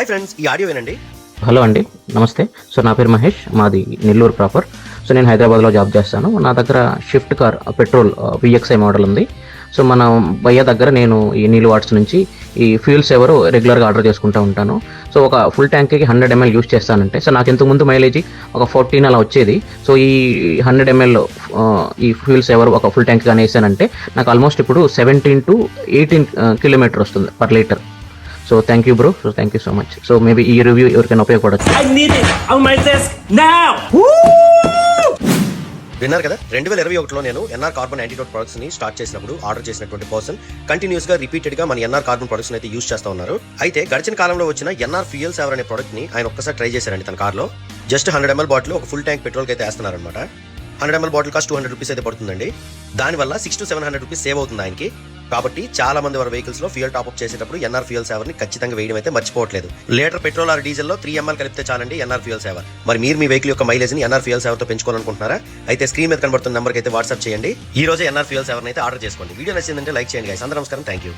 Hi friends ఈ audio వినండి. Hello అండి నమస్తే. సో నా పేరు మహేష్ మాది నెల్లూరు ప్రాపర్. సో నేను హైదరాబాద్లో జాబ్ చేస్తాను. నా దగ్గర Swift car petrol VXI model ఉంది. సో మన భయ్య దగ్గర నేను ఈ నీళ్ళు వాట్స్ నుంచి ఈ ఫ్యూల్స్ ఎవరు రెగ్యులర్గా ఆర్డర్ చేసుకుంటూ ఉంటాను. సో ఒక ఫుల్ ట్యాంక్కి హండ్రెడ్ ఎంఎల్ యూస్ చేస్తానంటే సో నాకు ఇంతకు ముందు మైలేజ్ ఒక ఫోర్టీన్ అలా వచ్చేది. సో ఈ హండ్రెడ్ ఎంఎల్ ఈ ఫ్యూల్స్ ఎవరు ఒక ఫుల్ ట్యాంక్ కానీ వేసానంటే నాకు ఆల్మోస్ట్ ఇప్పుడు సెవెంటీన్ టు ఎయిటీన్ కిలోమీటర్ వస్తుంది per litre. So thank you bro so thank you so much so maybe ఈ రివ్యూ ఎవరికైనా ఉపయోగపడచ్చు. I need it on my desk now! విన్నారు కదా? రెండు వేల ఇరవై ఒకటిలో నేను ఎన్ఆర్ కార్బన్ యాంటీడోట్ ప్రొడక్ట్స్ని స్టార్ట్ చేసినప్పుడు ఆర్డర్ చేసినటువంటి పర్సన్ కంటిన్యూస్గా రిపీటెడ్గా మన ఎన్ఆర్ కార్బన్ ప్రొడక్ట్స్ అయితే యూస్ చేస్తా ఉన్నారు. అయితే గడిచిన కాలంలో వచ్చిన ఎన్ఆర్ ఫ్యూయల్ సేవర్ అనే ప్రొడక్ట్ని ఆయన ఒక్కసారి ట్రై చేశారండి తన కార్లో. జస్ట్ హండ్రెడ్ ఎంఎల్ బాటిల్ ఒక ఫుల్ ట్యాంక్ పెట్రోల్ అయితే వేస్తున్నారనమాట hundred ML bottle cost two hundred rupees అయితే పడుతుందండి. దానివల్ల six to seven hundred rupees save అవుతుంది ఆయనకి. కాబట్టి చాలా మంది వారి వెహికల్స్లో ఫ్యూయల్ టాప్అప్ చేసేటప్పుడు ఎన్ఆర్ ఫ్యూయల్ సేవర్ని ఖచ్చితంగా వేయడం అయితే మర్చిపోవట్లేదు. లీటర్ పెట్రోల్ ఆర్ డీజిల్లో త్రీ ఎంఎల్ కలిపితే చాలండి ఎన్ఆర్ ఫ్యూయల్ సేవర్ మరి మీరు మీ వెహికల్ యొక్క మైలేజ్ని ఎన్ఆర్ ఫ్యూయల్ సేవర్తో పెంచుకోవాలనుకుంటున్నారా? అయితే స్క్రీన్ మీద కనబడుతున్న నెంబర్ అయితే వాట్సాప్ చేయండి. ఈ రోజు ఎన్ఆర్ ఫ్యూయల్ సేవర్ అయితే ఆర్డర్ చేసుకోండి. వీడియో నచ్చిందంటే లైక్ చేయండి గైస్ అందరూ నమస్కారం. Thank you